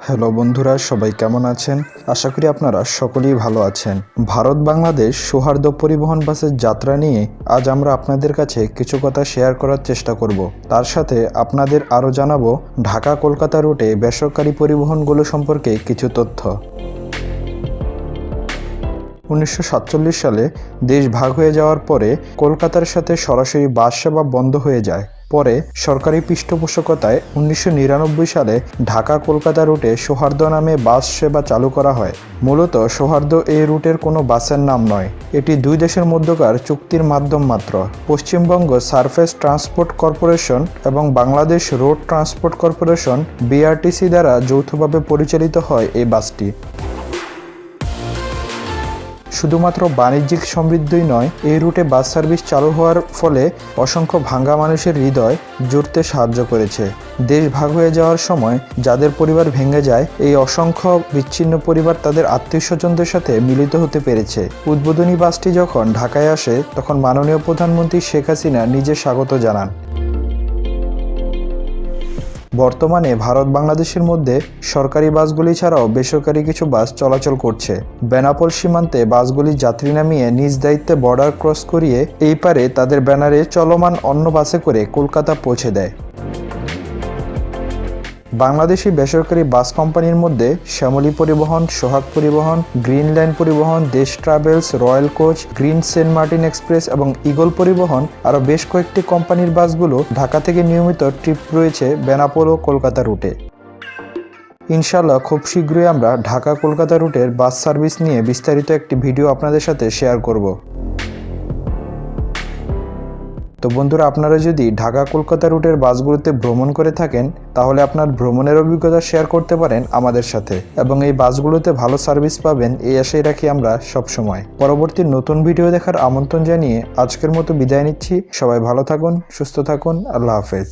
Hello বন্ধুরা, সবাই কেমন আছেন? আশা করি আপনারা সকলেই ভালো আছেন। ভারত বাংলাদেশ সৌহার্দ্য পরিবহন বাসের যাত্রা নিয়ে আজ আমরা আপনাদের কাছে কিছু কথা শেয়ার করার চেষ্টা করব। তার সাথে আপনাদের আরও জানাব ঢাকা কলকাতা রুটে বেসরকারি পরিবহনগুলো সম্পর্কে কিছু তথ্য। উনিশশো সাতচল্লিশ সালে দেশ ভাগ হয়ে যাওয়ার পরে কলকাতার সাথে সরাসরি বাস সেবা বন্ধ হয়ে যায়। পরে সরকারি পৃষ্ঠপোষকতায় উনিশশো নিরানব্বই সালে ঢাকা কলকাতা রুটে সৌহার্দ্য নামে বাস সেবা চালু করা হয়। মূলত সৌহার্দ্য এই রুটের কোনো বাসের নাম নয়। এটি দুই দেশের মধ্যকার চুক্তির মাধ্যম মাত্র। পশ্চিমবঙ্গ সারফেস ট্রান্সপোর্ট কর্পোরেশন এবং Bangladesh road transport corporation BRTC দ্বারা যৌথভাবে পরিচালিত হয় এই বাসটি। শুধুমাত্র বাণিজ্যিক সমৃদ্ধই নয়, এই রুটে বাস সার্ভিস চালু হওয়ার ফলে অসংখ্য ভাঙ্গা মানুষের হৃদয় জুড়তে সাহায্য করেছে। দেশ ভাগ হয়ে যাওয়ার সময় যাদের পরিবার ভেঙে যায়, এই অসংখ্য বিচ্ছিন্ন পরিবার তাদের আত্মীয় স্বজনদের সাথে মিলিত হতে পেরেছে। উদ্বোধনী বাসটি যখন ঢাকায় আসে, তখন মাননীয় প্রধানমন্ত্রী শেখ হাসিনা নিজে স্বাগত জানান। বর্তমানে ভারত বাংলাদেশের মধ্যে সরকারি বাসগুলি ছাড়াও বেসরকারি কিছু বাস চলাচল করছে। বেনাপোল সীমান্তে বাসগুলি যাত্রী নামিয়ে নিজ দায়িত্বে বর্ডার ক্রস করিয়ে এই পারে তাদের ব্যানারে চলমান অন্য বাসে করে কলকাতা পৌঁছে দেয়। বাংলাদেশি বেসরকারি বাস কোম্পানির মধ্যে শ্যামলী পরিবহন, সোহাগ পরিবহন, গ্রিন লাইন পরিবহন, Desh travels, royal coach, green Saint Martin express এবং ইগল পরিবহন আরও বেশ কয়েকটি কোম্পানির বাসগুলো ঢাকা থেকে নিয়মিত ট্রিপ রয়েছে বেনাপোল ও কলকাতা রুটে। ইনশাল্লাহ খুব শীঘ্রই আমরা ঢাকা কলকাতা রুটের বাস সার্ভিস নিয়ে বিস্তারিত একটি ভিডিও আপনাদের সাথে শেয়ার করব। তো বন্ধুরা, আপনারা যদি ঢাকা কলকাতা রুটের বাসগুলোতে ভ্রমণ করে থাকেন, তাহলে আপনার ভ্রমণের অভিজ্ঞতা শেয়ার করতে পারেন আমাদের সাথে এবং এই বাসগুলোতে ভালো সার্ভিস পাবেন এই আশাই রাখি আমরা সবসময়। পরবর্তী নতুন ভিডিও দেখার আমন্ত্রণ জানিয়ে আজকের মতো বিদায় নিচ্ছি। সবাই ভালো থাকুন, সুস্থ থাকুন, আল্লাহ হাফেজ।